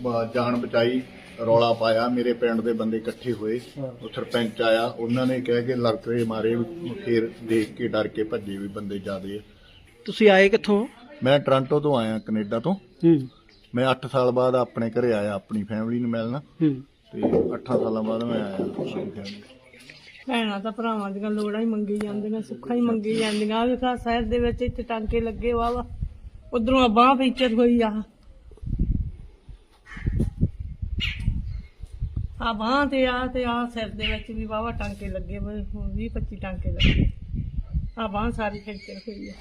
ਬ- ਜਾਨ ਬਚਾਈ ਰੌਲਾ ਪਾਇਆ। ਮੇਰੇ ਪਿੰਡ ਦੇ ਬੰਦੇ ਇਕੱਠੇ ਹੋਏ। ਉਹ ਸਰਪੰਚ ਆਇਆ। ਉਹਨਾਂ ਨੇ ਕਿਹਾ ਕਿ ਲੜਕੇ ਮਾਰੇ ਫਿਰ ਦੇਖ ਕੇ ਡਰ ਕੇ ਭੱਜੇ ਵੀ ਬੰਦੇ ਜ਼ਿਆਦੇ ਆ। ਤੁਸੀਂ ਆਏ ਕਿੱਥੋਂ? ਮੈਂ ਟੋਰਾਂਟੋ ਤੋਂ ਆਇਆ ਕੈਨੇਡਾ ਤੋਂ। ਹੂੰ। ਮੈਂ 8 ਸਾਲ ਬਾਅਦ ਆਪਣੇ ਘਰੇ ਆਇਆ ਆਪਣੀ ਫੈਮਿਲੀ ਨੂੰ ਮਿਲਣ। ਹੂੰ। ਤੇ 8 ਸਾਲਾਂ ਬਾਅਦ ਮੈਂ ਆਇਆ ਆਪਣੀ family ਭੈਣਾਂ ਤਾਂ ਭਰਾਵਾਂ ਦੀਆਂ ਲੋੜਾਂ ਹੀ ਮੰਗੀ ਜਾਂਦੀਆਂ ਸੁੱਖਾਂ ਹੀ ਮੰਗੀ ਜਾਂਦੀਆਂ। ਆਹ ਵੇਖਾ ਸ਼ਹਿਰ ਦੇ ਵਿੱਚ ਇੱਥੇ ਟਾਂਕੇ ਲੱਗੇ ਵਾ ਵਾ ਉਧਰੋਂ ਆ ਬਾਹ ਫੀਚਰ ਹੋਈ ਆ। ਆ ਬਾਹ ਤੇ ਆ ਤੇ ਆ ਸਿਰ ਦੇ ਵਿੱਚ ਵੀ ਵਾਵਾ ਟਾਂਕੇ ਲੱਗੇ ਵੇ 20 25 ਟਾਂਕੇ ਲੱਗੇ। ਆ ਬਾਹ ਸਾਰੀ ਫੀਚਰ ਹੋਈ ਆ।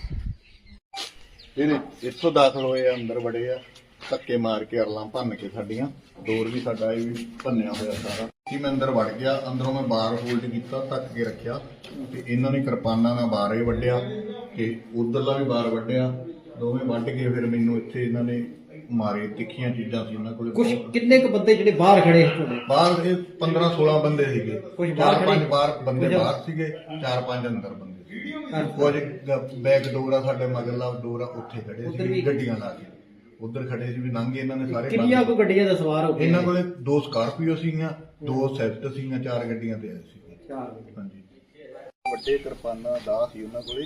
ਫਿਰ ਇੱਥੋਂ ਦਾਖਲ ਹੋਏ ਆ, ਅੰਦਰ ਵੜੇ ਆ, ਧੱਕੇ ਮਾਰ ਕੇ ਅਰਲਾਂ ਭੰਨ ਕੇ ਸਾਡੀਆਂ ਡੋਰ ਵੀ ਸਾਡਾ ਇਹ ਵੀ ਭੰਨਿਆ ਹੋਇਆ ਸਾਰਾ। ਕਿ ਮੈਂ ਅੰਦਰ ਵੜ ਗਿਆ, ਅੰਦਰੋਂ ਮੈਂ ਬਾਰ ਹੋਲਡ ਕੀਤਾ, ਧੱਕ ਕੇ ਰੱਖਿਆ। ਤੇ ਇਹਨਾਂ ਨੇ ਕਿਰਪਾਨਾਂ ਨਾਲ ਬਾਰ ਹੀ ਵੱਢਿਆ ਤੇ ਉਧਰਲਾ ਵੀ ਬਾਰ ਵੱਢਿਆ। ਦੋਵੇਂ ਵੱਢ ਕੇ ਫਿਰ ਮੈਨੂੰ ਇੱਥੇ ਇਹਨਾਂ ਨੇ ਮਾਰੇ ਤਿੱਖੀਆਂ ਚੀਜ਼ਾਂ ਸੀ ਇਹਨਾਂ ਕੋਲ। ਕੁਝ ਕਿੰਨੇ ਕੁ ਬੰਦੇ ਜਿਹੜੇ ਬਾਹਰ ਖੜੇ ਸੀ? ਤੁਹਾਡੇ ਬਾਹਰ ਇਹ 15 16 ਬੰਦੇ ਸੀਗੇ। ਕੁਝ ਬਾਹਰ ਚਾਰ ਪੰਜ ਖੜੇ? ਬਾਹਰ ਬੰਦੇ ਕੁਝ- ਬਾਹਰ ਸੀਗੇ ਚਾਰ ਪੰਜ ਅੰਦਰ ਬੰਦੇ ਸੀਗੇ ਕੁਝ ਬੈਕ ਡੋਰ ਆ ਸਾਡੇ ਮਗਰਲਾ ਡੋਰ ਆ ਉੱਥੇ ਖੜੇ ਉੱਧਰ ਸੀ ਵੀ- ਗੱਡੀਆਂ ਲਾ ਕੇ। ਉਧਰ ਖੜੇ ਸੀ ਵੀ ਲੰਘੇ ਇਹਨਾਂ ਨੇ ਸਾਰੇ ਕਿੰਨੀਆਂ ਬੰਦ। ਕੋ ਗੱਡੀਆਂ ਦਾ ਸਵਾਰ ਹੋ ਗਏ? ਇਹਨਾਂ ਕੋਲੇ ਦੋ ਸਕਾਰਪੀਓ ਸੀਗੀਆਂ ਦੋ ਸੈਫਟ ਸੀਗੀਆਂ ਚਾਰ ਗੱਡੀਆਂ ਤੇ ਆਏ ਸੀਗੇ। ਚਾਰ ਹਾਂਜੀ। ਵੱਡੇ ਕਿਰਪਾਨਾਂ ਦਾ ਸੀ ਉਹਨਾਂ ਕੋਲੇ।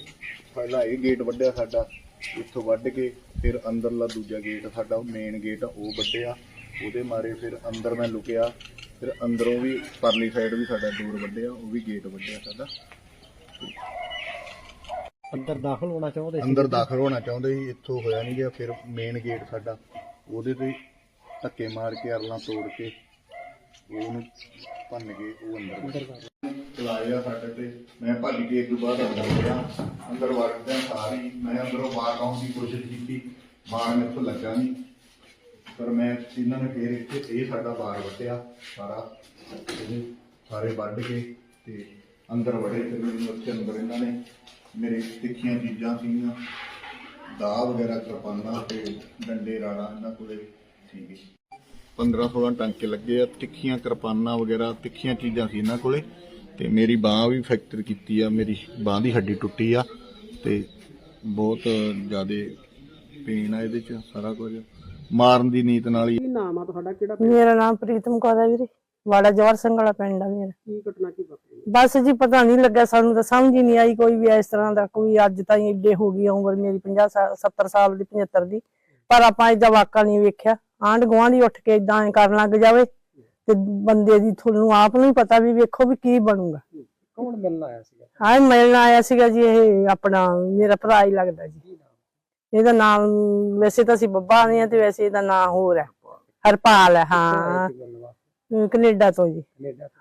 ਪਹਿਲਾਂ ਇਹ ਗੇਟ ਵੱਢਿਆ ਸਾਡਾ। ਇੱਥੋਂ ਵੱਢ ਕੇ ਫਿਰ ਅੰਦਰਲਾ ਦੂਜਾ ਗੇਟ ਸਾਡਾ ਮੇਨ ਗੇਟ ਉਹ ਵੱਢਿਆ। ਉਹਦੇ ਮਾਰੇ ਫਿਰ ਅੰਦਰ ਮੈਂ ਲੁਕਿਆ। ਫਿਰ ਅੰਦਰੋਂ ਵੀ ਪਰਲੀ ਸਾਈਡ ਵੀ ਸਾਡਾ ਦੂਰ ਵੱਢਿਆ ਉਹ ਵੀ ਗੇਟ ਵੱਢਿਆ ਸਾਡਾ। ਅੰਦਰ ਦਾਖਲ ਹੋਣਾ ਚਾਹੁੰਦੇ ਅੰਦਰ ਦਾਖਲ ਹੋਣਾ ਚਾਹੁੰਦੇ ਸੀ ਇੱਥੋਂ ਹੋਇਆ ਨਹੀਂ ਗਿਆ ਫਿਰ ਮੇਨ ਗੇਟ ਸਾਡਾ। ਉਹਦੇ ਤੇ ਧੱਕੇ ਮਾਰ ਕੇ ਅਰਲਾਂ ਤੋੜ ਕੇ ਉਹਨੂੰ ਭੰਨ ਕੇ ਉਹ ਅੰਦਰ ਚਲਾਏ ਆ ਸਾਡੇ ਤੇ। ਮੈਂ ਭੱਜ ਕੇ ਇੱਕ ਬਾਅਦ ਅੰਦਰ ਗਿਆ। ਅੰਦਰ ਵੜਦਿਆਂ ਸਾਰੀ ਮੈਂ ਅੰਦਰੋਂ ਬਾਹਰ ਆਉਣ ਦੀ ਕੋਸ਼ਿਸ਼ ਕੀਤੀ। ਬਾਹਰ ਮੈਥੋਂ ਲੱਗਾ ਨਹੀਂ। ਪਰ ਮੈਂ ਇਹਨਾਂ ਨੇ ਫੇਰ ਇੱਥੇ ਇਹ ਸਾਡਾ ਬਾਹਰ ਵੱਟਿਆ ਸਾਰਾ। ਸਾਰੇ ਵੱਢ ਕੇ ਤੇ ਅੰਦਰ ਵੜੇ ਤੇ ਮੈਨੂੰ ਉੱਥੇ ਅੰਦਰ ਇਹਨਾਂ ਨੇ ਮੇਰੇ ਤਿੱਖੀਆਂ ਚੀਜ਼ਾਂ ਸੀਗੀਆਂ। ਦਾ ਵਗੈਰਾ ਕਿਰਪਾਨਾਂ ਤੇ ਡੰਡੇ ਰਾੜਾ ਇਹਨਾਂ ਕੋਲੇ ਸੀਗੇ। 15 16 ਟਾਂਕੇ ਲੱਗੇ ਆ ਤਿੱਖੀਆਂ ਕਿਰਪਾਨਾਂ ਵਗੈਰਾ ਤਿੱਖੀਆਂ ਚੀਜ਼ਾਂ ਸੀ ਇਹਨਾਂ ਕੋਲੇ। ਤੇ ਮੇਰੀ ਬਾਹ ਵੀ ਫ੍ਰੈਕਚਰ ਕੀਤੀ ਆ ਮੇਰੀ ਬਾਹ ਦੀ ਹੱਡੀ ਟੁੱਟੀ ਆ ਤੇ ਬਹੁਤ ਜ਼ਿਆਦੇ ਪੇਨ ਆ ਇਹਦੇ ਚ ਸਾਰਾ ਕੁਝ। ਮਾਰਨ ਦੀ ਨੀਤ ਨਾਲ ਹੀ ਨਾਮ ਆ ਤੁਹਾਡਾ ਕਿਹੜਾ ਮੇਰਾ ਨਾਮ ਪ੍ਰੀਤਮ ਕੌਰ ਹੈ ਵੀਰੇ ਵਾੜਾ ਜਵਾਰ ਸਿੰਘ ਵਾਲਾ ਪਿੰਡ ਆ ਮੇਰਾ। ਕੀ ਘਟਨਾ ਕੀ ਵਾਪਰੀ? ਬਸ ਜੀ ਪਤਾ ਨਹੀਂ ਲੱਗਾ ਸਾਨੂੰ ਤਾਂ ਸਮਝ ਹੀ ਨਹੀਂ ਆਈ ਕੋਈ ਵੀ ਇਸ ਤਰ੍ਹਾਂ ਦਾ ਕੋਈ ਅੱਜ ਤਾਈਂ ਏਡੇ ਹੋ ਗਈ ਉਮਰ ਮੇਰੀ 50 ਸਾਲ 70 ਸਾਲ ਦੀ 75 ਦੀ। ਪਰ ਆਪਾਂ ਇਹਦਾ ਵਾਕਾ ਨਹੀਂ ਵੇਖਿਆ। ਆਂਢ ਗੁਆਂਢ ਉੱਠ ਕੇ ਇਦਾਂ ਕਰਨ ਲੱਗ ਜਾਵੇ ਤੇ ਬੰਦੇ ਦੀ ਤੁਹਾਨੂੰ ਆਪ ਨੂੰ ਹੀ ਪਤਾ ਵੀ ਵੇਖੋ ਵੀ ਕੀ ਬਣੂਗਾ। ਕੌਣ ਮਿਲਣ ਆਇਆ ਸੀਗਾ? ਹਾਂ ਮਿਲਣ ਆਇਆ ਸੀਗਾ ਜੀ ਇਹ ਆਪਣਾ ਮੇਰਾ ਭਰਾ ਹੀ ਲੱਗਦਾ ਜੀ। ਇਹਦਾ ਨਾਮ ਵੈਸੇ ਤਾਂ ਅਸੀਂ ਬੱਬਾ ਨੇ ਆ ਤੇ ਵੈਸੇ ਇਹਦਾ ਨਾਮ ਹੋਰ ਹੈ। ਹਰਪਾਲ ਹੈ ਹਾਂ। ਕੈਨੇਡਾ ਤੋਂ ਜੀ।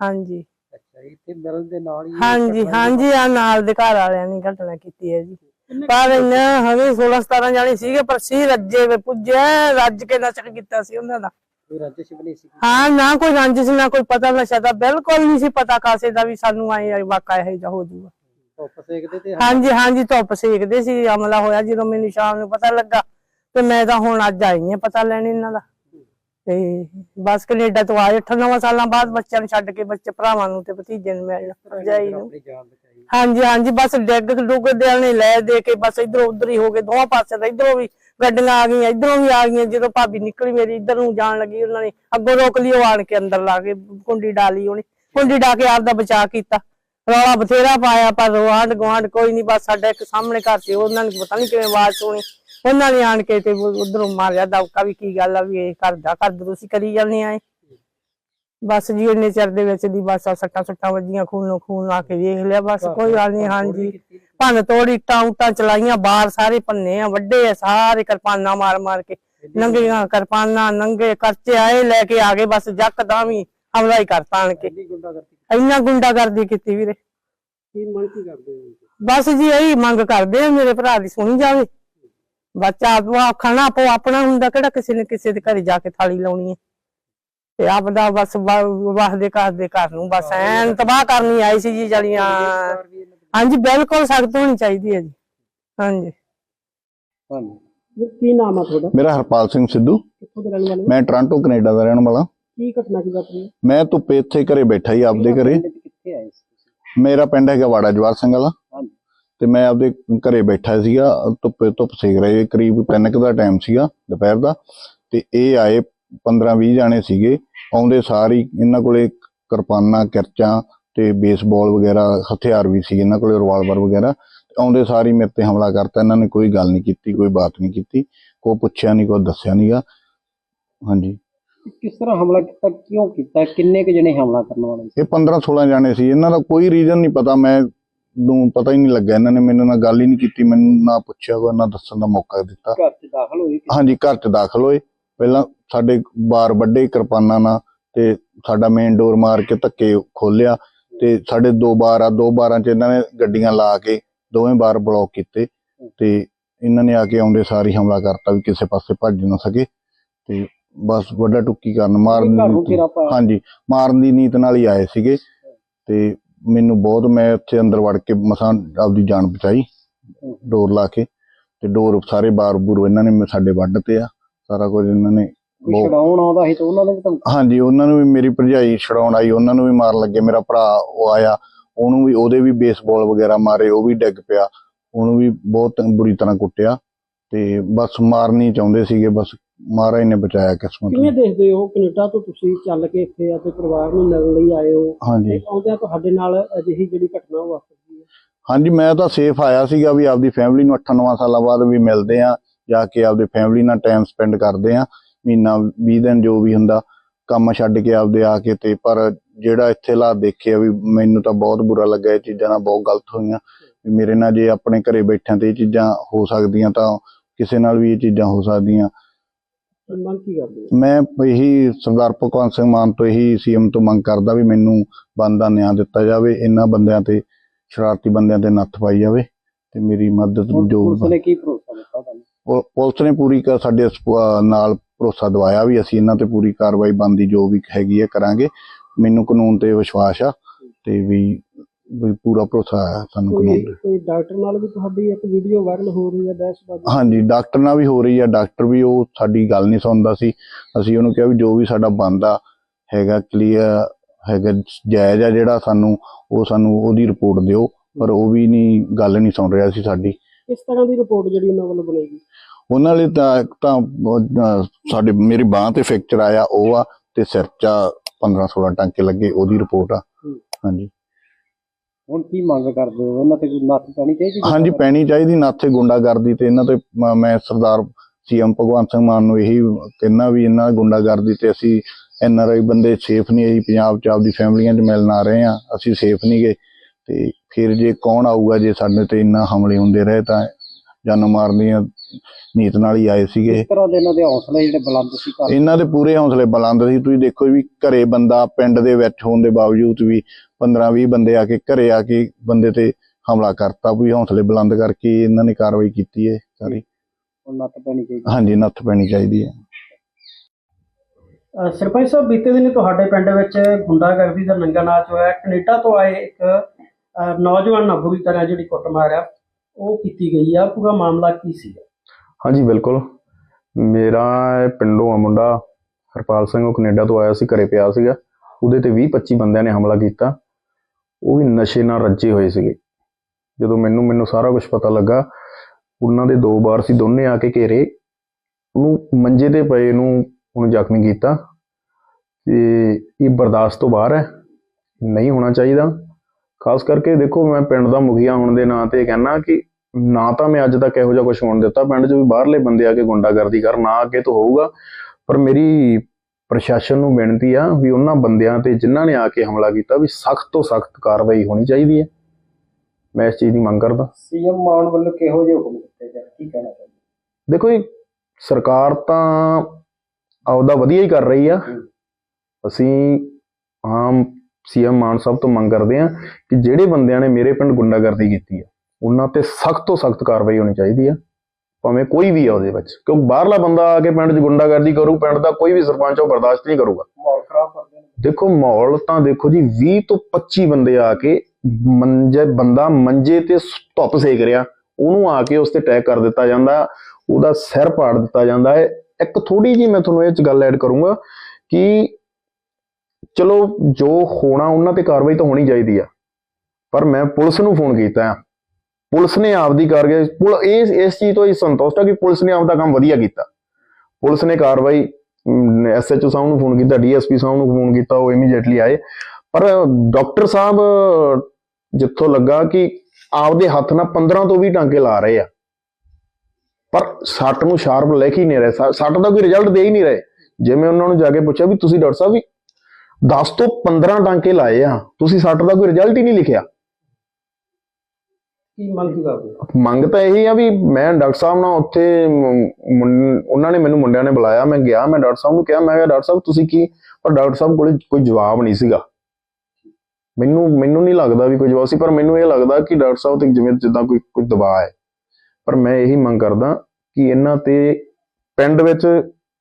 ਹਾਂਜੀ। ਅੱਛਾ ਇੱਥੇ ਮਿਲਣ ਦੇ ਨਾਲ ਹੀ ਹਾਂਜੀ ਹਾਂਜੀ ਆ ਨਾਲ ਦੇ ਘਰ ਵਾਲਿਆਂ ਨੇ ਘਟਨਾ ਕੀਤੀ ਹੈ ਜੀ। ਪਰ ਇੰਨਾ ਹਵੇ 16 17 ਜਾਣੇ ਸੀਗੇ ਪਰ ਸੀ ਰੱਜੇ ਵੇ ਪੁੱਜੇ ਰੱਜ ਕੇ ਨਸ਼ਕ ਕੀਤਾ ਸੀ ਉਹਨਾਂ ਦਾ। ਕੋਈ ਰੰਜਿਸ਼ ਵੀ ਨਹੀਂ ਸੀ ਹਾਂ ਨਾ ਕੋਈ ਰੰਜਿਸ਼ ਨਾ ਕੋਈ ਪਤਾ ਨਸ਼ਾ ਦਾ ਬਿਲਕੁਲ ਨਹੀਂ ਸੀ ਪਤਾ ਕਾਸੇ ਦਾ ਵੀ ਸਾਨੂੰ ਆਏ ਵਾਕਾ ਇਹ ਜਿਹਾ ਹੋ ਜਾਊਗਾ। ਧੁੱਪ ਸੇਕਦੇ ਤੇ ਹਾਂਜੀ ਹਾਂਜੀ ਧੁੱਪ ਸੇਕਦੇ ਸੀ ਹਮਲਾ ਹੋਇਆ ਜਦੋਂ ਮੈਨੂੰ ਸ਼ਾਮ ਨੂੰ ਪਤਾ ਲੱਗਾ ਤੇ ਮੈਂ ਤਾਂ ਹੁਣ ਅੱਜ ਆਈ ਹਾਂ ਪਤਾ ਲੈਣ ਇਹਨਾਂ ਦਾ। ਤੇ ਬਸ ਕੈਨੇਡਾ ਤੋਂ ਆਏ 8 ਸਾਲਾਂ ਬਾਅਦ ਬੱਚਿਆਂ ਨੂੰ ਛੱਡ ਕੇ ਬੱਚੇ ਭਰਾਵਾਂ ਨੂੰ ਤੇ ਭਤੀਜੇ ਨੂੰ ਮਿਲਣ ਭਰਜਾਈ ਨੂੰ ਹਾਂਜੀ ਹਾਂਜੀ, ਬਸ ਡਿੱਗ ਡੁੱਗ ਦੇ ਨੇ ਲੈ ਦੇ ਕੇ ਬਸ ਇਧਰ ਉਧਰ ਹੀ ਹੋ ਗਏ, ਦੋਵਾਂ ਪਾਸੇ ਦਾ ਇਧਰੋਂ ਵੀ ਗੱਡੀਆਂ ਆ ਗਈਆਂ, ਇਧਰੋਂ ਵੀ ਆ ਗਈਆਂ, ਜਦੋਂ ਭਾਬੀ ਨਿਕਲੀ ਮੇਰੀ, ਇਧਰ ਨੂੰ ਜਾਣ ਲੱਗੀ ਉਹਨਾਂ ਨੇ, ਅੱਗੋਂ ਰੋਕ ਲਈ, ਉਹ ਆਣ ਕੇ ਅੰਦਰ ਲਾ ਕੇ ਕੁੰਡੀ ਡਾਲੀ ਉਹਨੇ, ਕੁੰਡੀ ਡਾ ਕੇ ਆਪ ਦਾ ਬਚਾਅ ਕੀਤਾ। ਰੌਲਾ ਬਥੇਰਾ ਪਾਇਆ, ਪਰ ਆਂਢ ਗੁਆਂਢ ਕੋਈ ਨਹੀਂ ਬਸ ਸਾਡਾ ਇੱਕ ਸਾਹਮਣੇ ਘਰ ਸੀ, ਉਹਨਾਂ ਨੂੰ ਪਤਾ ਨਹੀਂ ਕਿਵੇਂ ਆਵਾਜ਼ ਸੁਣੀ, ਉਹਨਾਂ ਨੇ ਆਣ ਕੇ ਤੇ ਉਧਰੋਂ ਮਾਰਿਆ ਦੌਕਾ ਵੀ ਕੀ ਗੱਲ ਆ, ਵੀ ਇਹ ਘਰ ਦਾ ਘਰ ਦਾ ਤੁਸੀਂ ਕਰੀ ਜਾਂਦੇ ਆਏ ਬਸ ਜੀ ਇੰਨੇ ਚਿਰ ਦੇ ਵਿੱਚ ਦੀ ਬਸ ਆਹ ਸੱਟਾਂ ਸੁੱਟਾਂ ਵੱਜੀਆਂ ਖੂਨੋਂ ਖੂਨ ਆ ਕੇ ਵੇਖ ਲਿਆ ਬਸ ਕੋਈ ਗੱਲ ਨਹੀਂ ਹਾਂਜੀ। ਭੰਨ ਤੋੜ ਇੱਟਾਂ ਉੱਟਾਂ ਚਲਾਈਆਂ ਬਾਹਰ ਸਾਰੇ ਭੰਨੇ ਆ ਵੱਡੇ ਆ ਸਾਰੇ ਕਿਰਪਾਨਾਂ ਮਾਰ ਮਾਰ ਕੇ। ਨੰਗੀਆਂ ਕਿਰਪਾਨਾਂ ਨੰਗੇ ਕਰਚੇ ਆਏ ਲੈ ਕੇ ਆ ਗਏ ਬਸ ਜੱਕਦਾਂ ਵੀ ਹਮਲਾ ਹੀ ਕਰਤਾ ਆਣ ਕੇ। ਇੰਨਾ ਗੁੰਡਾਗਰਦੀ ਕੀਤੀ। ਵੀਰੇ। ਕੀ ਮੰਗ ਕੀ ਕਰਦੇ ਹੋ ਬਸ ਜੀ ਇਹੀ ਮੰਗ ਕਰਦੇ ਆ ਮੇਰੇ ਭਰਾ ਦੀ ਸੁਣੀ ਜਾਵੇ। ਬੱਚਾ ਆਪੋ ਖਾਣਾ ਆਪੋ ਆਪਣਾ ਹੁੰਦਾ ਕਿਹੜਾ ਕਿਸੇ ਨੇ ਕਿਸੇ ਦੇ ਘਰੇ ਜਾ ਕੇ ਥਾਲੀ ਲਾਉਣੀ ਹੈ। ਤੇ ਆਪਦਾ ਬਸ ਵਾ- ਵਾਹ ਦੇ ਘਰ ਦੇ ਘਰ ਨੂੰ ਬਸ ਐਨ ਤਬਾਹ ਕਰਨੀ ਆਈ ਸੀ ਜੀ ਜਲੀਆਂ। ਹਾਂਜੀ ਬਿਲਕੁਲ ਸਖਤ ਹੋਣੀ ਚਾਹੀਦੀ ਹੈ ਜੀ। ਹਾਂਜੀ। ਹਾਂਜੀ। ਕੀ ਨਾਮ ਆ ਤੁਹਾਡਾ? ਮੇਰਾ ਹਰਪਾਲ ਸਿੰਘ ਸਿੱਧੂ। ਕਿੱਥੋਂ ਦੇ ਰਹਿਣ ਵਾਲੇ ਹੋ? ਮੈਂ ਟੋਰਾਂਟੋ ਕੈਨੇਡਾ ਦਾ ਰਹਿਣ ਵਾਲਾ। ਕੀ ਘਟਨਾ ਕੀ ਵਾਪਰੀ? ਮੈਂ ਧੁੱਪੇ ਇੱਥੇ ਘਰੇ ਬੈਠਾ ਹੀ ਆਪਦੇ ਘਰੇ? ਮੇਰਾ ਪਿੰਡ ਹੈਗਾ ਵਾੜਾ ਜਵਾਰ ਸਿੰਘ ਵਾਲਾ। ਤੇ ਮੈਂ ਆਪਦੇ ਘਰੇ ਬੈਠਾ ਸੀਗਾ ਧੁੱਪੇ ਧੁੱਪ ਸੇਕ ਰਹੇ ਕਰੀਬ 3 ਕੁ ਦਾ ਟਾਈਮ ਸੀਗਾ ਦੁਪਹਿਰ ਦਾ। ਤੇ ਇਹ ਆਏ 15 20 ਜਾਣੇ ਸੀਗੇ ਆਉਂਦੇ ਸਾਰ ਇਹਨਾਂ ਕੋਲੇ ਕਿਰਪਾਨਾਂ ਕਿਰਚਾਂ ਤੇ ਬੇਸਬਾਲ ਵਗੈਰਾ ਹਥਿਆਰ ਵੀ ਸੀ ਇਹਨਾਂ ਕੋਲੇ ਰਿਵਾਲਵਰ ਵਗੈਰਾ। ਆਉਂਦੇ ਸਾਰ ਮੇਰੇ ਤੇ ਹਮਲਾ ਕਰਤਾ ਇਹਨਾਂ ਨੇ ਕੋਈ ਗੱਲ ਨਹੀਂ ਕੀਤੀ ਕੋਈ ਬਾਤ ਨਹੀਂ ਕੀਤੀ ਕੋਈ ਪੁੱਛਿਆ ਨਹੀਂ ਕੋਈ ਦੱਸਿਆ ਨਹੀਂਗਾ ਹਾਂਜੀ। ਕਿਸ ਤਰ੍ਹਾਂ ਹਮਲਾ ਕੀਤਾ ਕਿਉਂ ਕੀਤਾ ਕਿੰਨੇ ਕੁ ਜਣੇ ਹਮਲਾ ਕਰਨ ਵਾਲੇ ਸੀ? ਇਹ 15 16 ਜਾਣੇ ਸੀ ਇਹਨਾਂ ਦਾ ਕੋਈ ਰੀਜ਼ਨ ਨਹੀਂ ਪਤਾ ਮੈਂ ਨੂੰ ਪਤਾ ਹੀ ਨਹੀਂ ਲੱਗਾ ਇਹਨਾਂ ਨੇ ਮੈਨੂੰ ਨਾਲ ਗੱਲ ਹੀ ਨਹੀਂ ਕੀਤੀ ਮੈਨੂੰ ਨਾ ਪੁੱਛਿਆ ਕੋਈ ਨਾ ਦੱਸਣ ਦਾ ਮੌਕਾ ਦਿੱਤਾ। ਘਰ 'ਚ ਦਾਖਲ ਹੋਏ? ਕਿ ਹਾਂਜੀ ਘਰ ਚ ਦਾਖਲ ਹੋਏ। ਪਹਿਲਾਂ ਸਾਡੇ ਬਾਰ ਵੱਡੇ ਕਿਰਪਾਨਾਂ ਨਾਲ ਤੇ ਸਾਡਾ ਮੇਨ ਡੋਰ ਮਾਰ ਕੇ ਧੱਕੇ ਖੋਲਿਆ ਤੇ ਸਾਡੇ ਦੋ ਬਾਰ ਆ ਦੋ ਬਾਰਾਂ ਚ ਇਹਨਾਂ ਨੇ ਗੱਡੀਆਂ ਲਾ ਕੇ ਦੋਵੇਂ ਬਾਰ ਬਲੌਕ ਕੀਤੇ ਤੇ ਇਹਨਾਂ ਨੇ ਆ ਕੇ ਆਉਂਦੇ ਸਾਰੀ ਹਮਲਾ ਕਰਤਾ ਵੀ ਕਿਸੇ ਪਾਸੇ ਭੱਜ ਨਾ ਸਕੇ ਤੇ ਬਸ ਵੱਡਾ ਟੁੱਕੀ ਕਰਨ ਮਾਰਨ ਦੀ ਹਾਂਜੀ ਮਾਰਨ ਦੀ ਨੀਤ ਨਾਲ ਹੀ ਆਏ ਸੀਗੇ ਤੇ ਮੈਨੂੰ ਬਹੁਤ ਮੈਂ ਉੱਥੇ ਅੰਦਰ ਵੜ ਕੇ ਮਸਾਂ ਆਪਦੀ ਜਾਨ ਬਚਾਈ ਡੋਰ ਲਾ ਕੇ ਤੇ ਡੋਰ ਸਾਰੇ ਬਾਰ ਬੂਰ ਇਹਨਾਂ ਨੇ ਸਾਡੇ ਵੱਢ ਤੇ ਆ। ਸਾਰਾ ਕੁਝ ਇਹਨਾਂ ਨੇ ਬਹੁਤ- ਛਡਾਉਣ ਆਉਂਦਾ ਸੀ ਤਾਂ ਉਹਨਾਂ ਨੇ ਵੀ ਧਮਕੀ ਹਾਂਜੀ ਉਹਨਾਂ ਨੂੰ ਵੀ ਮੇਰੀ ਭਰਜਾਈ ਛਡਾਉਣ ਆਈ ਉਹਨਾਂ ਨੂੰ ਵੀ ਮਾਰਨ ਲੱਗੇ ਮੇਰਾ ਭਰਾ ਉਹ ਆਇਆ ਉਹਨੂੰ ਵੀ ਉਹਦੇ ਵੀ ਬੇਸਬਾਲ ਵਗੈਰਾ ਮਾਰੇ ਉਹ ਵੀ ਡਿੱਗ ਪਿਆ ਉਹਨੂੰ ਵੀ ਬਹੁਤ ਬੁਰੀ ਤਰ੍ਹਾਂ ਕੁੱਟਿਆ ਤੇ ਬਸ ਮਾਰਨੀ ਚਾਹੁੰਦੇ ਸੀਗੇ ਬਸ ਮਹਾਰਾਜ ਨੇ ਬਚਾਇਆ ਕਿਸਮਤ ਕਿਵੇਂ ਨੂੰ ਦੇਖਦੇ ਹੋ ਕੈਨੇਡਾ ਤੋਂ ਤੁਸੀਂ ਚੱਲ ਕੇ ਇੱਥੇ ਆਪਣੇ ਪਰਿਵਾਰ ਨੂੰ ਮਿਲਣ ਲਈ ਆਏ ਹੋ? ਹਾਂਜੀ। ਤੇ ਆਉਂਦਿਆਂ ਤੁਹਾਡੇ ਨਾਲ ਅਜਿਹੀ ਜਿਹੜੀ ਘਟਨਾ ਉਹ ਵਾਪਰੀ ਹੈ? ਹਾਂਜੀ ਮੈਂ ਤਾਂ ਸੇਫ ਆਇਆ ਸੀਗਾ ਵੀ ਆਪਦੀ ਫੈਮਿਲੀ ਨੂੰ 8-9 ਸਾਲਾਂ ਬਾਅਦ ਵੀ ਮਿਲਦੇ ਆ ਜਾ ਕੇ ਆਪਦੀ ਫੈਮਿਲੀ ਨਾਲ ਟਾਈਮ ਸਪੈਂਡ ਕਰਦੇ ਆ ਮਹੀਨਾ 20 ਦਿਨ ਜੋ ਵੀ ਹੁੰਦਾ ਕੰਮ ਛੱਡ ਕੇ ਆਪਦੇ ਆ ਕੇ ਤੇ ਪਰ ਜਿਹੜਾ ਇੱਥੇ ਹਾਲਾਤ ਦੇਖੇ ਆ ਵੀ ਮੈਨੂੰ ਤਾਂ ਬਹੁਤ ਬੁਰਾ ਲੱਗਾ ਇਹ ਚੀਜ਼ਾਂ ਨਾਲ ਬਹੁਤ ਗਲਤ ਹੋਈਆਂ। ਵੀ ਮੇਰੇ ਨਾਲ ਜੇ ਆਪਣੇ ਘਰੇ ਬੈਠਿਆਂ ਤੇ ਇਹ ਚੀਜ਼ਾਂ ਹੋ ਸਕਦੀਆਂ ਤਾਂ ਕਿਸੇ ਨਾਲ ਵੀ ਇਹ ਚੀਜ਼ਾਂ ਹੋ ਸਕਦੀਆਂ। ਮੈਂ ਇਹੀ ਸਰਦਾਰ ਭਗਵੰਤ ਸਿੰਘ ਮਾਨ ਤੋਂ ਇਹੀ ਸੀਐਮ ਤੋਂ ਮੰਗ ਕਰਦਾ ਵੀ ਮੈਨੂੰ ਬੰਦਾ ਨਿਆਂ ਦਿੱਤਾ ਜਾਵੇ ਇਹਨਾਂ ਬੰਦਿਆਂ ਤੇ ਸ਼ਰਾਰਤੀ ਬੰਦਿਆਂ ਤੇ ਨੱਥ ਪਾਈ ਜਾਵੇ ਤੇ ਮੇਰੀ ਮਦਦ ਜੋ ਪੁਲਿਸ ਨੇ ਕੀ ਭਰੋਸਾ ਦਿੱਤਾ ਤੁਹਾਨੂੰ? ਪੁਲਿਸ ਨੇ ਪੂਰੀ ਸਾਡੇ ਨਾਲ ਭਰੋਸਾ ਦਵਾਇਆ ਵੀ ਅਸੀਂ ਇਹਨਾਂ ਤੇ ਪੂਰੀ ਕਾਰਵਾਈ ਬੰਦੀ ਜੋ ਵੀ ਹੈਗੀ ਹੈ ਕਰਾਂਗੇ। ਮੈਨੂੰ ਕਾਨੂੰਨ ਤੇ ਵਿਸ਼ਵਾਸ ਆ ਤੇ ਵੀ ਵੀ ਪੂਰਾ ਭਰੋਸਾ ਹੈ ਸਾਨੂੰ ਕੋਈ ਕਾਨੂੰਨ ਤੇ। ਕੋਈ ਡਾਕਟਰ ਨਾਲ ਵੀ ਤੁਹਾਡੀ ਇੱਕ ਵੀਡੀਓ ਵਾਇਰਲ ਹੋ ਰਹੀ ਹੈ ਬਹਿਸਬਾਜ਼ੀ ਹਾਂਜੀ ਡਾਕਟਰ ਨਾਲ ਵੀ ਹੋ ਰਹੀ ਆ ਡਾਕਟਰ ਵੀ ਉਹ ਸਾਡੀ ਗੱਲ ਨਹੀਂ ਸੁਣਦਾ ਸੀ। ਅਸੀਂ ਉਹਨੂੰ ਕਿਹਾ ਵੀ ਜੋ ਵੀ ਸਾਡਾ ਬੰਦਾ ਹੈਗਾ ਕਲੀਅਰ ਹੈਗਾ ਜਾਇਜ਼ ਆ ਜਿਹੜਾ ਸਾਨੂੰ ਉਹ ਸਾਨੂੰ ਉਹਦੀ ਰਿਪੋਰਟ ਦਿਓ ਪਰ ਉਹ ਵੀ ਨਹੀਂ ਗੱਲ ਨਹੀਂ ਸੁਣ ਰਿਹਾ ਸੀ ਸਾਡੀ। ਇਸ ਤਰ੍ਹਾਂ ਦੀ ਰਿਪੋਰਟ ਜਿਹੜੀ ਉਹਨਾਂ ਵੱਲੋਂ ਬਣਾਈ ਉਹਨਾਂ ਲਈ ਤਾਂ ਇੱਕ ਤਾਂ ਅਹ, ਸਾਡੇ ਮੇਰੀ ਬਾਹ ਤੇ ਫ੍ਰੈਕਚਰ ਆਇਆ ਉਹ ਆ ਤੇ ਸਿਰ 'ਚ 15 16 ਟਾਂਕੇ ਲੱਗੇ ਉਹਦੀ ਰਿਪੋਰਟ ਆ। ਹੂੰ। ਹਾਂਜੀ। ਹੁਣ ਕੀ ਮੰਗ ਕਰਦੇ ਹੋ? ਉਹਨਾਂ ਤੇ ਕੋਈ ਨੱਥ ਪਾਣੀ ਚਾਹੀਦੀ? ਹਾਂਜੀ ਪੈਣੀ ਚਾਹੀਦੀ ਨਾਥੇ ਗੁੰਡਾਗਰਦੀ ਤੇ। ਇਹਨਾਂ ਤੇ ਮ- ਮੈਂ ਸਰਦਾਰ ਸੀਐਮ ਭਗਵੰਤ ਸਿੰਘ ਮਾਨ ਨੂੰ ਇਹੀ ਕਹਿਣਾ ਵੀ ਇਹਨਾਂ ਗੁੰਡਾਗਰਦੀ ਤੇ ਅਸੀਂ ਐਨਆਰਆਈ ਬੰਦੇ ਸੇਫ ਨਹੀਂ ਅਸੀਂ ਪੰਜਾਬ ਚ ਆਪਦੀ ਫੈਮਲੀਆਂ 'ਚ ਮਿਲਣ ਆ ਰਹੇ ਆ ਅਸੀਂ ਸੇਫ ਨਹੀਂ ਗਏ ਤੇ ਫਿਰ ਜੇ ਕੌਣ ਆਊਗਾ ਜੇ ਸਾਡੇ ਤੇ ਇੰਨਾ ਹਮਲੇ ਹੁੰਦੇ ਰਹੇ ਤਾਂ ਜਾਨੋਂ ਮਾਰਨ ਦੀਆਂ ਨੀਤ ਨਾਲ ਹੀ ਆਏ ਸੀਗੇ। ਇਸ ਤਰ੍ਹਾਂ ਦੇ ਇਹਨਾਂ ਦੇ ਹੌਸਲੇ ਜਿਹੜੇ ਬੁਲੰਦ ਸੀ ਘਰ? ਇਹਨਾਂ ਦੇ ਪੂਰੇ ਹੌਸਲੇ ਬੁਲੰਦ ਸੀ। ਤੁਸੀਂ ਦੇਖੋ ਵੀ ਘਰੇ ਬੰਦਾ ਪਿੰਡ ਦੇ ਵਿੱਚ ਹੋਣ ਦੇ ਬਾਵਜੂਦ ਵੀ 15 20 ਬੰਦੇ ਆ ਕੇ ਘਰੇ ਆ ਕੇ ਬੰਦੇ ਤੇ ਹਮਲਾ ਕਰਤਾ ਵੀ ਹੌਸਲੇ ਬੁਲੰਦ ਕਰਕੇ ਇਹਨਾਂ ਨੇ ਕਾਰਵਾਈ ਕੀਤੀ ਹੈ ਸਾਰੀ। ਹੁਣ ਨੱਥ ਪਾਣੀ ਚਾਹੀਦੀ ਹਾਂਜੀ ਨੱਥ ਪੈਣੀ ਚਾਹੀਦੀ ਹੈ। ਸਰਪੰਚ ਸਾਹਿਬ ਬੀਤੇ ਦਿਨ ਤੁਹਾਡੇ ਪਿੰਡ ਵਿੱਚ ਗੁੰਡਾਗਰਦੀ ਦਾ ਨੰਗਾ ਨਾਚ ਹੋਇਆ। ਕੈਨੇਡਾ ਤੋਂ ਆਏ ਇੱਕ ਨੌਜਵਾਨ ਨਾਲ ਬੁਰੀ ਤਰ੍ਹਾਂ ਜਿਹੜੀ ਕੁੱਟਮਾਰ ਆ, ਉਹ ਕੀਤੀ ਗਈ ਆ। ਪੂਰਾ ਮਾਮਲਾ ਕੀ ਸੀ? ਹਾਂਜੀ, ਬਿਲਕੁਲ। ਮੇਰਾ ਪਿੰਡੋਂ ਆ ਮੁੰਡਾ, ਹਰਪਾਲ ਸਿੰਘ, ਉਹ ਕੈਨੇਡਾ ਤੋਂ ਆਇਆ ਸੀ, ਘਰੇ ਪਿਆ ਸੀਗਾ। ਉਹਦੇ ਤੇ 20 25 ਬੰਦਿਆਂ ਨੇ ਹਮਲਾ ਕੀਤਾ। ਉਹ ਵੀ ਨਸ਼ੇ ਨਾਲ ਰੱਜੇ ਹੋਏ ਸੀਗੇ। ਜਦੋਂ ਮੈਨੂੰ ਮੈਨੂੰ ਸਾਰਾ ਕੁਝ ਪਤਾ ਲੱਗਾ, ਉਹਨਾਂ ਦੇ ਦੋ ਵਾਰ ਸੀ, ਦੋਨੇ ਆ ਕੇ ਘੇਰੇ। ਉਹਨੂੰ ਮੰਜੇ ਤੇ ਪਏ ਨੂੰ ਉਹਨੂੰ ਜ਼ਖਮੀ ਕੀਤਾ। ਤੇ ਇਹ ਬਰਦਾਸ਼ਤ ਤੋਂ ਬਾਹਰ ਹੈ। ਨਹੀਂ ਹੋਣਾ ਚਾਹੀਦਾ। ਖਾਸ ਕਰਕੇ ਦੇਖੋ ਮੈਂ ਪਿੰਡ ਦਾ ਮੁਖੀਆ ਹੋਣ ਦੇ ਨਾਂ ਤੇ ਕਹਿਣਾ ਕਿ ਨਾ ਤਾਂ ਮੈਂ ਅੱਜ ਤੱਕ ਇਹੋ ਜਿਹਾ ਕੁਝ ਹੋਣ ਦਿੱਤਾ। ਪਿੰਡ 'ਚ ਵੀ ਬਾਹਰਲੇ ਬੰਦੇ ਆ ਕੇ ਗੁੰਡਾਗਰਦੀ ਕਰਨ ਨਾ ਅੱਗੇ ਤੋਂ ਹੋਊਗਾ। ਪਰ ਮੇਰੀ ਪ੍ਰਸ਼ਾਸਨ ਨੂੰ ਬੇਨਤੀ ਆ ਵੀ ਉਹਨਾਂ ਬੰਦਿਆਂ ਤੇ ਜਿਨ੍ਹਾਂ ਨੇ ਆ ਕੇ ਹਮਲਾ ਕੀਤਾ ਵੀ ਸਖਤ ਤੋਂ ਸਖਤ ਕਾਰਵਾਈ ਹੋਣੀ ਚਾਹੀਦੀ ਹੈ। ਮੈਂ ਇਸ ਚੀਜ਼ ਦੀ ਮੰਗ ਕਰਦਾ। ਸੀਐਮ ਮਾਨ ਵੱਲੋਂ ਕਿਹੋ ਜਿਹੇ ਹੁਕਮ ਦਿੱਤੇ ਗਏ? ਕੀ ਕਹਿਣਾ ਚਾਹੁੰਦੇ? ਦੇਖੋ ਜੀ ਸਰਕਾਰ ਤਾਂ ਆਪਦਾ ਵਧੀਆ ਹੀ ਕਰ ਰਹੀ ਆ। ਅਸੀਂ ਆਮ ਸੀਐਮ ਮਾਨ ਸਾਹਿਬ ਤੋਂ ਮੰਗ ਕਰਦੇ ਆ ਕਿ ਜਿਹੜੇ ਬੰਦਿਆਂ ਨੇ ਮੇਰੇ ਪਿੰਡ ਗੁੰਡਾਗਰਦੀ ਕੀਤੀ ਆ ਉਹਨਾਂ ਤੇ ਸਖਤ ਤੋਂ ਸਖਤ ਕਾਰਵਾਈ ਹੋਣੀ ਚਾਹੀਦੀ ਆ ਭਾਵੇਂ ਕੋਈ ਵੀ ਆ ਉਹਦੇ ਵਿੱਚ। ਕਿਉਂਕਿ ਬਾਹਰਲਾ ਬੰਦਾ ਆ ਕੇ ਪਿੰਡ 'ਚ ਗੁੰਡਾਗਰਦੀ ਕਰੂ ਪਿੰਡ ਦਾ ਕੋਈ ਵੀ ਸਰਪੰਚ ਉਹ ਬਰਦਾਸ਼ਤ ਨਹੀਂ ਕਰੂਗਾ। ਮਾਹੌਲ ਖਰਾਬ ਕਰਦੇ ਨੇ। ਦੇਖੋ ਮਾਹੌਲ ਤਾਂ ਦੇਖੋ ਜੀ 20 ਤੋਂ 25 ਬੰਦੇ ਆ ਕੇ ਮੰਜੇ ਬੰਦਾ ਮੰਜੇ ਤੇ ਧੁੱਪ ਸੇਕ ਰਿਹਾ ਉਹਨੂੰ ਆ ਕੇ ਉਸ ਤੇ ਅਟੈਕ ਕਰ ਦਿੱਤਾ ਜਾਂਦਾ ਉਹਦਾ ਸਿਰ ਪਾੜ ਦਿੱਤਾ ਜਾਂਦਾ ਹੈ। ਇੱਕ ਥੋੜੀ ਜੀ ਮੈਂ ਤੁਹਾਨੂੰ ਇਹ ਚ ਗੱਲ ਐਡ ਕਰੂੰਗਾ ਕਿ ਚਲੋ, ਜੋ ਹੋਣਾ ਉਹਨਾਂ ਤੇ ਕਾਰਵਾਈ ਤਾਂ ਹੋਣੀ ਚਾਹੀਦੀ ਆ। ਪਰ ਮੈਂ ਪੁਲਿਸ ਨੂੰ ਫੋਨ ਕੀਤਾ ਪੁਲਿਸ ਨੇ ਆਪਦੀ ਕਾਰਵਾਈ ਪੁਲ ਇਸ ਇਸ ਚੀਜ਼ ਤੋਂ ਹੀ ਸੰਤੁਸ਼ਟ ਆ ਕਿ ਪੁਲਿਸ ਨੇ ਆਪਦਾ ਕੰਮ ਵਧੀਆ ਕੀਤਾ। ਪੁਲਿਸ ਨੇ ਕਾਰਵਾਈ ਐਸਐਚਓ ਸਾਹਿਬ ਨੂੰ ਫੋਨ ਕੀਤਾ ਡੀਐਸਪੀ ਸਾਹਿਬ ਨੂੰ ਫੋਨ ਕੀਤਾ, ਉਹ ਇਮੀਡੀਏਟਲੀ ਆਏ। ਪਰ ਡਾਕਟਰ ਸਾਹਿਬ, ਜਿੱਥੋਂ ਲੱਗਾ ਕਿ ਆਪਦੇ ਹੱਥ ਨਾਲ 15 ਤੋਂ 20 ਟਾਂਕੇ ਲਾ ਰਹੇ ਆ। ਪਰ ਸੱਟ ਨੂੰ ਸ਼ਾਰਪ ਲੈ ਕੇ ਹੀ ਨਹੀਂ ਰਹੇ। ਸੱਟ ਦਾ ਕੋਈ ਰਿਜ਼ਲਟ ਦੇ ਹੀ ਨਹੀਂ ਰਹੇ। ਜਿਵੇਂ ਉਹਨਾਂ ਨੂੰ ਜਾ ਕੇ ਪੁੱਛਿਆ ਵੀ ਤੁਸੀਂ ਡਾਕਟਰ ਸਾਹਿਬ ਵੀ 10 ਤੋਂ 15 ਟਾਂਕੇ ਲਾਏ ਆ। ਤੁਸੀਂ ਸੱਟ ਦਾ ਕੋਈ ਰਿਜ਼ਲਟ ਹੀ ਨਹੀਂ ਲਿਖਿਆ। ਕੀ ਮੰਗ ਕੀ ਕਰਦੇ ਹੋ? ਮੰਗ ਤਾਂ ਇਹੀ ਆ ਵੀ ਮੈਂ ਡਾਕਟਰ ਸਾਹਿਬ ਨਾਲ ਉੱਥੇ ਉਹਨਾਂ ਨੇ ਮੈਨੂੰ ਮੁੰਡਿਆਂ ਨੇ ਬੁਲਾਇਆ। ਮੈਂ ਗਿਆ ਮੈਂ ਡਾਕਟਰ ਸਾਹਿਬ ਨੂੰ ਕਿਹਾ ਮੈਂ ਕਿਹਾ ਡਾਕਟਰ ਸਾਹਿਬ ਤੁਸੀਂ ਕੀ? ਪਰ ਡਾਕਟਰ ਸਾਹਿਬ ਕੋਲੇ ਕੋਈ ਜਵਾਬ ਨਹੀਂ ਸੀਗਾ। ਮੈਨੂੰ ਮੈਨੂੰ ਨਹੀਂ ਲੱਗਦਾ ਵੀ ਕੋਈ ਜਵਾਬ ਸੀ ਪਰ ਮੈਨੂੰ ਇਹ ਲੱਗਦਾ ਕਿ ਡਾਕਟਰ ਸਾਹਿਬ ਤੇ ਜਿਵੇਂ ਜਿੱਦਾਂ ਕੋਈ ਕੋਈ ਦਬਾਅ ਹੈ। ਪਰ ਮੈਂ ਇਹੀ ਮੰਗ ਕਰਦਾ ਕਿ ਇਹਨਾਂ ਤੇ ਪਿੰਡ ਵਿੱਚ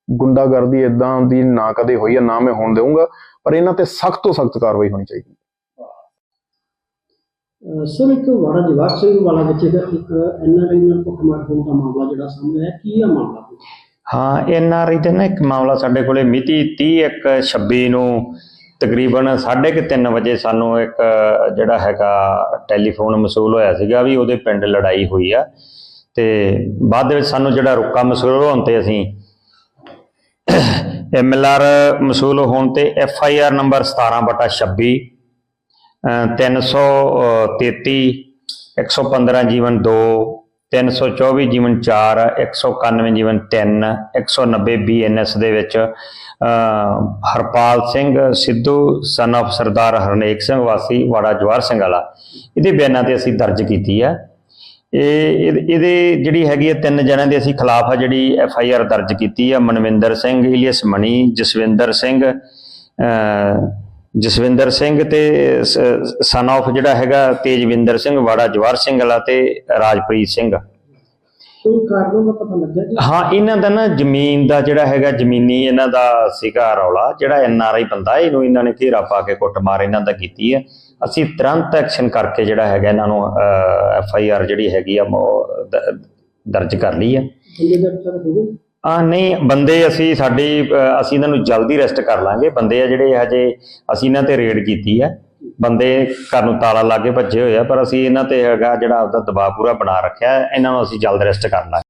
ਗੁੰਡਾਗਰਦੀ ਇਦਾਂ ਦੀ ਨਾ ਕਦੇ ਹੋਈ ਹੈ ਨਾ ਮੈਂ ਹੋਣ ਦੇਵਾਂਗਾ ਪਰ ਇਹਨਾਂ ਤੇ ਸਖਤ ਤੋਂ ਸਖਤ ਕਾਰਵਾਈ ਹੋਣੀ ਚਾਹੀਦੀ ਸਰ ਇੱਕ ਵਾੜਾ ਜਵਾਬ ਸਿੰਘ ਵਾਲਾ ਵਿੱਚ ਇੱਕ ਐਨਆਰਆਈ ਨਾਲ ਕੁੱਟਮਾਰ ਹੋਣ ਦਾ ਮਾਮਲਾ ਜਿਹੜਾ ਸਾਹਮਣੇ ਆਇਆ ਕੀ ਆ ਮਾਮਲਾ? ਹਾਂ ਐਨ ਆਰ ਆਈ ਤੇ ਨਾ ਇੱਕ ਮਾਮਲਾ ਸਾਡੇ ਕੋਲੇ ਮਿਤੀ 30 ਇੱਕ 26 ਨੂੰ ਤਕਰੀਬਨ 3:30 ਵਜੇ ਸਾਨੂੰ ਇੱਕ ਜਿਹੜਾ ਹੈਗਾ ਟੈਲੀਫੋਨ ਮਸੂਲ ਹੋਇਆ ਸੀਗਾ ਵੀ ਉਹਦੇ ਪਿੰਡ ਲੜਾਈ ਹੋਈ ਆ। ਤੇ ਬਾਅਦ ਵਿੱਚ ਸਾਨੂੰ ਜਿਹੜਾ ਰੁੱਕਾ ਮਸੂਲ ਹੋਣ ਤੇ ਅਸੀਂ ਐਮ ਐਲ ਆਰ ਮਸੂਲ ਹੋਣ ਤੇ ਐਫ ਆਈ ਆਰ ਨੰਬਰ 17 ਬਟਾ 26 ਅਹ 333 115 ਜੀਵਨ 2 324 ਜੀਵਨ 4 191 ਜੀਵਨ 3 190 ਬੀਐਨਐਸ ਦੇ ਵਿੱਚ ਹਰਪਾਲ ਸਿੰਘ ਸਿੱਧੂ ਸਨ of ਸਰਦਾਰ ਹਰਨੇਕ ਸਿੰਘ ਵਾਸੀ, ਵਾੜਾ ਜਵਾਰ ਸਿੰਘ ਵਾਲਾ। ਇਹਦੇ ਬਿਆਨਾਂ ਤੇ ਅਸੀਂ ਦਰਜ ਕੀਤੀ ਹੈ। ਇਹ ਇਹਦੇ- ਇਹਦੇ ਜਿਹੜੀ ਹੈਗੀ ਹੈ ਤਿੰਨ ਜਣਿਆਂ ਦੇ ਅਸੀਂ ਖਿਲਾਫ ਆ ਜਿਹੜੀ ਐਫ ਆਈ ਆਰ ਦਰਜ ਕੀਤੀ ਆ। ਮਨਵਿੰਦਰ ਸਿੰਘ ਇਲੀਅਸ ਮਣੀ ਜਸਵਿੰਦਰ ਸਿੰਘ ਜਸਵਿੰਦਰ ਸਿੰਘ ਤੇ ਸਨ of ਜਿਹੜਾ ਹੈਗਾ ਤੇਜਵਿੰਦਰ ਸਿੰਘ, ਵਾੜਾ ਜਵਾਰ ਸਿੰਘ ਵਾਲਾ ਤੇ ਰਾਜਪ੍ਰੀਤ ਸਿੰਘ। ਕੋਈ ਕਾਰਨ ਦਾ ਪਤਾ ਲੱਗਿਆ ਜੀ ਹਾਂ ਇਹਨਾਂ ਦਾ ਨਾ ਜ਼ਮੀਨ ਦਾ ਜਿਹੜਾ ਹੈਗਾ ਜ਼ਮੀਨੀ ਇਹਨਾਂ ਦਾ ਸੀਗਾ ਰੌਲਾ ਜਿਹੜਾ ਐਨ ਆਰ ਆਈ ਬੰਦਾ ਇਹਨੂੰ ਇਹਨਾਂ ਨੇ ਘੇਰਾ ਪਾ ਕੇ ਕੁੱਟਮਾਰ ਇਹਨਾਂ ਦਾ ਕੀਤੀ ਹੈ। ਅਸੀਂ ਤੁਰੰਤ ਐਕਸ਼ਨ ਕਰਕੇ ਜਿਹੜਾ ਹੈਗਾ ਇਹਨਾਂ ਨੂੰ ਐਫ ਆਈ ਆਰ ਜਿਹੜੀ ਹੈਗੀ ਆ ਦਰਜ ਕਰ ਲਈ ਹੈ। ਆ ਨਹੀਂ ਬੰਦੇ ਅਸੀਂ ਸਾਡੀ ਅਸੀਂ ਇਹਨਾਂ ਨੂੰ ਜਲਦੀ ਅਰੈਸਟ ਕਰ ਲਾਂਗੇ। ਬੰਦੇ ਆ ਜਿਹੜੇ ਹਜੇ ਅਸੀਂ ਇਹਨਾਂ ਤੇ ਰੇਡ ਕੀਤੀ ਹੈ। ਬੰਦੇ ਘਰ ਨੂੰ ਤਾਲਾ ਲਾ ਕੇ ਭੱਜੇ ਹੋਏ ਆ ਪਰ ਅਸੀਂ ਇਹਨਾਂ ਤੇ ਹੈਗਾ ਜਿਹੜਾ ਆਪਦਾ ਦਬਾਅ ਪੂਰਾ ਬਣਾ ਰੱਖਿਆ ਹੈ, ਇਹਨਾਂ ਨੂੰ ਅਸੀਂ ਜਲਦ ਅਰੈਸਟ ਕਰ ਲਾਂਗੇ।